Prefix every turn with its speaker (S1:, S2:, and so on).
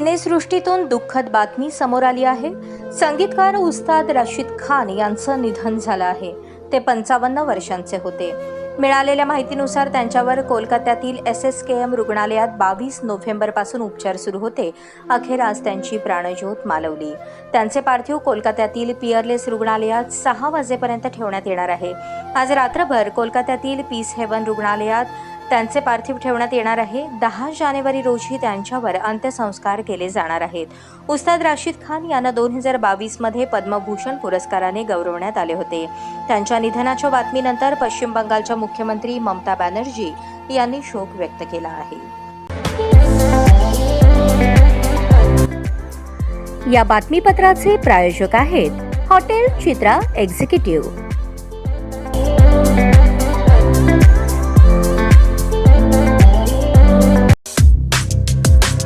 S1: सिनेसृष्टीतून दुःखद बातमी समोर आली आहे. संगीतकार उस्ताद रशीद खान यांचं निधन झालं आहे. ते पंचावन्न वर्षांचे होते. मिळालेल्या माहितीनुसार त्यांच्यावर कोलकात्यातील एस एस के एम रुग्णालयात बावीस नोव्हेंबरपासून उपचार सुरू होते. अखेर आज त्यांची प्राणज्योत मालवली. त्यांचे पार्थिव कोलकात्यातील पिअरलेस रुग्णालयात सहा वाजेपर्यंत ठेवण्यात येणार आहे. आज रात्रभर कोलकात्यातील पीस हेवन रुग्णालयात त्यांचे पार्थिव ठेवण्यात येणार आहे. दहा जानेवारी रोजी त्यांच्यावर अंत्यसंस्कार केले जाणार आहेत. उस्ताद राशीद खान यांना दोन हजार बावीसमध्ये पद्मभूषण पुरस्काराने गौरवण्यात आले होते. त्यांच्या निधनाच्या बातमीनंतर पश्चिम बंगालच्या मुख्यमंत्री ममता बॅनर्जी यांनी शोक व्यक्त केला आहे. या बातमीपत्राचे प्रायोजक आहेत हॉटेल चित्रा एक्झिक्युटिव्ह.